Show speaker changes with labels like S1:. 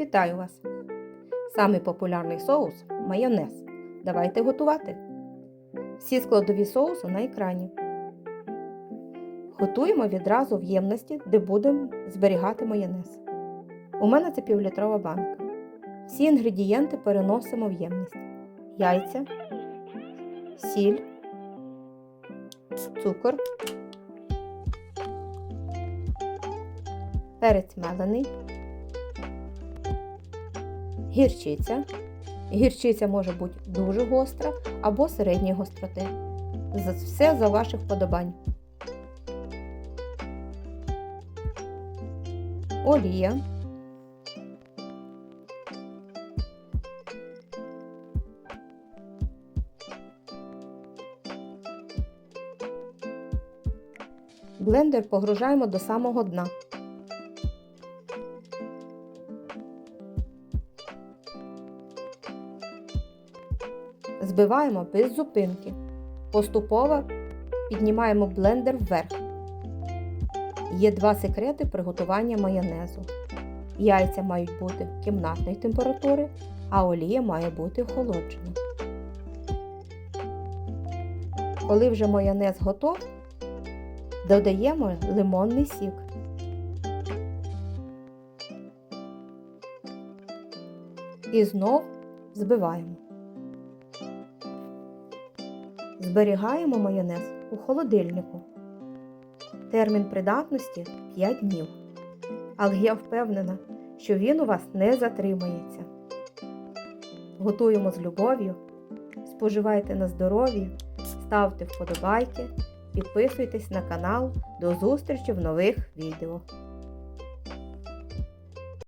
S1: Вітаю вас! Самий популярний соус майонез. Давайте готувати. Всі складові соусу на екрані. Готуємо відразу в ємності, де будемо зберігати майонез. У мене це півлітрова банка. Всі інгредієнти переносимо в ємність: яйця, сіль, цукор, перець мелений, гірчиця. Гірчиця може бути дуже гостра або середньої гостроти. Все за ваших вподобань. Олія. Блендер погружаємо до самого дна. Збиваємо без зупинки. Поступово піднімаємо блендер вверх. Є два секрети приготування майонезу. Яйця мають бути кімнатної температури, а олія має бути охолоджена. Коли вже майонез готов, додаємо лимонний сік. І знов збиваємо. Зберігаємо майонез у холодильнику. Термін придатності 5 днів. Але я впевнена, що він у вас не затримається. Готуємо з любов'ю, споживайте на здоров'я, ставте вподобайки, підписуйтесь на канал. До зустрічі в нових відео.